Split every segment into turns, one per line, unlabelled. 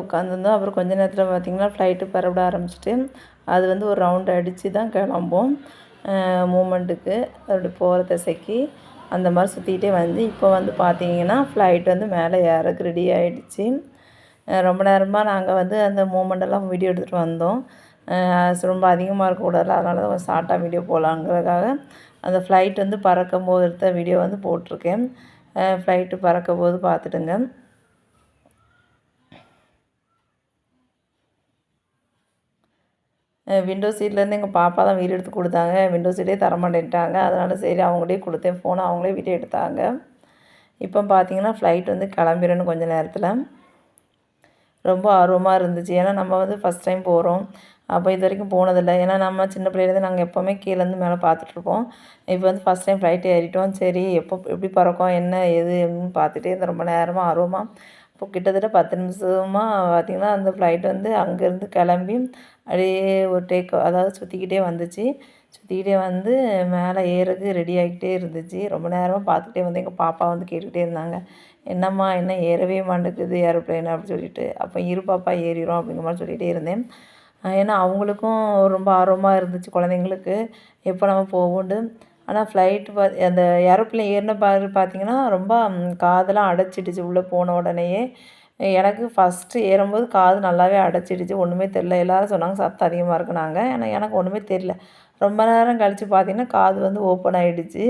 உட்காந்துருந்தோம் அப்புறம் கொஞ்ச நேரத்தில் பார்த்திங்கன்னா ஃப்ளைட்டு பரவிட ஆரம்பிச்சிட்டு அது வந்து ஒரு ரவுண்ட் அடித்து தான் கிளம்பும் மூமெண்ட்டுக்கு அப்படி போகிற திசைக்கு அந்த மாதிரி சுற்றிக்கிட்டே வந்து இப்போ வந்து பார்த்திங்கன்னா ஃப்ளைட் வந்து மேலே ஏறக்கு ரெடி ஆகிடுச்சு ரொம்ப நேரமாக நாங்கள் வந்து அந்த மூமெண்டெல்லாம் வீடியோ எடுத்துகிட்டு வந்தோம். ரொம்ப அதிகமாக இருக்கக்கூடாது அதனால தான் கொஞ்சம் ஷார்ட்டாக வீடியோ போகலாங்கிறதுக்காக அந்த ஃப்ளைட் வந்து பறக்கும் போது எடுத்த வீடியோ வந்து போட்டிருக்கேன். ஃப்ளைட்டு பறக்கும் போது பார்த்துட்டுங்க விண்டோ சீட்லேருந்து எங்கள் பாப்பா தான் வீடு எடுத்து கொடுத்தாங்க. விண்டோ சீட்டே தரமாட்டேன்ட்டாங்க. அதனால் சரி அவங்களே கொடுத்தேன். ஃபோனை அவங்களே வீட்டை எடுத்தாங்க. இப்போ பார்த்தீங்கன்னா ஃப்ளைட் வந்து கிளம்பிடணும் கொஞ்சம் நேரத்தில். ரொம்ப ஆர்வமாக இருந்துச்சு. ஏன்னா நம்ம வந்து ஃபஸ்ட் டைம் போகிறோம் அப்போ இது வரைக்கும் போனதில்லை. ஏன்னா நம்ம சின்ன பிள்ளையிலேருந்து நாங்கள் எப்போவுமே கீழேருந்து மேலே பார்த்துட்ருப்போம் இப்போ வந்து ஃபஸ்ட் டைம் ஃப்ளைட் ஏறிட்டோம். சரி எப்போ எப்படி பறக்கும்? என்ன எது அப்படின்னு பார்த்துட்டே ரொம்ப நேரமாக ஆர்வமாக இப்போ கிட்டத்தட்ட பத்து நிமிஷமாக பார்த்திங்கன்னா அந்த ஃப்ளைட் வந்து அங்கேருந்து கிளம்பி அப்படியே ஒரு டேக் அதாவது சுற்றிக்கிட்டே வந்துச்சு. சுற்றிக்கிட்டே வந்து மேலே ஏறதுக்கு ரெடி ஆகிக்கிட்டே இருந்துச்சு. ரொம்ப நேரமாக பார்த்துக்கிட்டே வந்து எங்கள் பாப்பா வந்து கேட்டுக்கிட்டே இருந்தாங்க. என்னம்மா என்ன ஏறவே மாட்டேங்குது ஏரோப்ளேன் அப்படின்னு சொல்லிட்டு. அப்போ இரு பாப்பா ஏறிடும் அப்படிங்கிற மாதிரி சொல்லிகிட்டே இருந்தேன். ஏன்னா அவங்களுக்கும் ரொம்ப ஆர்வமாக இருந்துச்சு குழந்தைங்களுக்கு. எப்போ நம்ம போகும்ண்டு ஆனால் ஃப்ளைட்டு பா அந்த ஏரோப்ளேன் ஏறின பாரு பார்த்தீங்கன்னா ரொம்ப காதெல்லாம் அடைச்சிடுச்சு உள்ளே போன உடனேயே. எனக்கு ஃபஸ்ட்டு ஏறும்போது காது நல்லாவே அடைச்சிடுச்சு. ஒன்றுமே தெரில எல்லோரும் சொன்னாங்க சத்தம் அதிகமாக இருக்குனாங்க. ஆனால் எனக்கு ஒன்றுமே தெரில ரொம்ப நேரம் கழித்து பார்த்திங்கன்னா காது வந்து ஓப்பன் ஆகிடுச்சு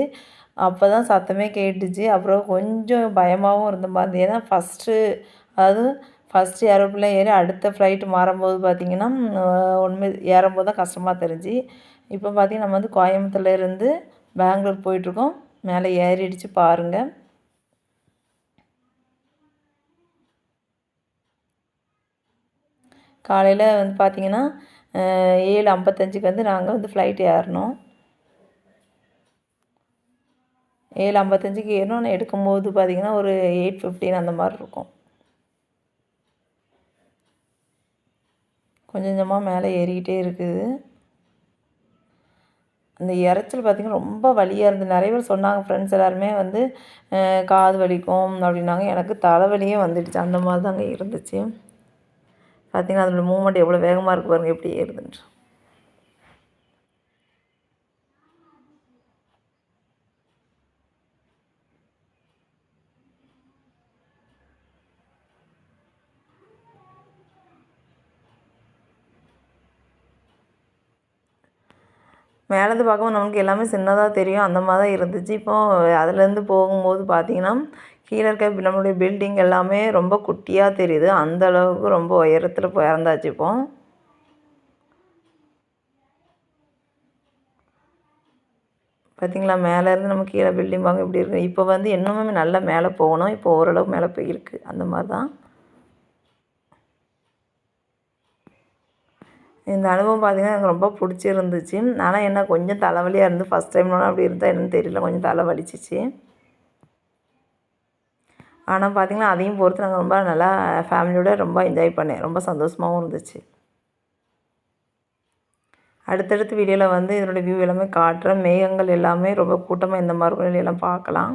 அப்போ தான் சத்தமே கேட்டுச்சு. அப்புறம் கொஞ்சம் பயமாகவும் இருந்த மாதிரி ஏன்னா ஃபஸ்ட்டு அதாவது ஃபஸ்ட்டு ஏரோப்ளேன் ஏறி அடுத்த ஃப்ளைட்டு மாறும்போது பார்த்திங்கன்னா ஒன்றுமே ஏறும்போது தான் கஷ்டமாக தெரிஞ்சு. இப்போ பார்த்திங்கன்னா நம்ம வந்து கோயம்புத்தூர்லேருந்து பெங்களூர் போயிட்டுருக்கோம். மேலே ஏறிடுச்சு பாருங்கள் காலையில் வந்து பார்த்திங்கன்னா ஏழு ஐம்பத்தஞ்சுக்கு வந்து நாங்கள் வந்து ஃப்ளைட் ஏறினோம். ஏழு ஐம்பத்தஞ்சுக்கு ஏறினோம் எடுக்கும்போது பார்த்திங்கன்னா ஒரு எயிட் ஃபிஃப்டின் அந்த மாதிரி இருக்கும். கொஞ்சம் கொஞ்சமாக மேலே ஏறிக்கிட்டே இருக்குது. இந்த இரைச்சல் பார்த்திங்கன்னா ரொம்ப வலியாக இருந்தது. நிறைய பேர் சொன்னாங்க ஃப்ரெண்ட்ஸ் எல்லாருமே வந்து காது வலிக்கும் அப்படின்னாங்க. எனக்கு தலைவலியே வந்துடுச்சு. அந்த மாதிரி தாங்க இருந்துச்சு. பார்த்திங்கன்னா அதோடய மூமெண்ட் எவ்வளோ வேகமாக இருக்குது பாருங்கள் எப்படி ஏறுதுன்ட்டு. மேலேருந்து பார்க்கும்போது நமக்கு எல்லாமே சின்னதாக தெரியும். அந்த மாதிரி தான் இருந்துச்சு. இப்போது அதுலேருந்து போகும்போது பார்த்திங்கன்னா கீழே இருக்க நம்மளுடைய பில்டிங் எல்லாமே ரொம்ப குட்டியாக தெரியுது. அந்த அளவுக்கு ரொம்ப உயரத்தில் இறந்தாச்சு இப்போது பார்த்திங்களா? மேலேருந்து நம்ம கீழே பில்டிங் பார்க்க இப்படி இருக்கு? இப்போ வந்து இன்னுமே நல்லா மேலே போகணும். இப்போ ஓரளவு மேலே போயிருக்கு. அந்த மாதிரி தான். இந்த அனுபவம் பார்த்திங்கன்னா எனக்கு ரொம்ப பிடிச்சிருந்துச்சு. ஆனால் என்ன கொஞ்சம் தலைவலியாக இருந்து ஃபஸ்ட் டைம்னாலும் அப்படி இருந்தால் என்னன்னு தெரியல. கொஞ்சம் தலை வலிச்சிச்சு. ஆனால் பார்த்திங்கன்னா அதையும் பொறுத்து நாங்கள் ரொம்ப நல்லா ஃபேமிலியோடு ரொம்ப என்ஜாய் பண்ணேன். ரொம்ப சந்தோஷமாகவும் இருந்துச்சு. அடுத்தடுத்த வீடியோவில் வந்து இதனோடய வியூ எல்லாமே காட்டுறேன். மேகங்கள் எல்லாமே ரொம்ப கூட்டமாக இந்த மாதிரி எல்லாம் பார்க்கலாம்.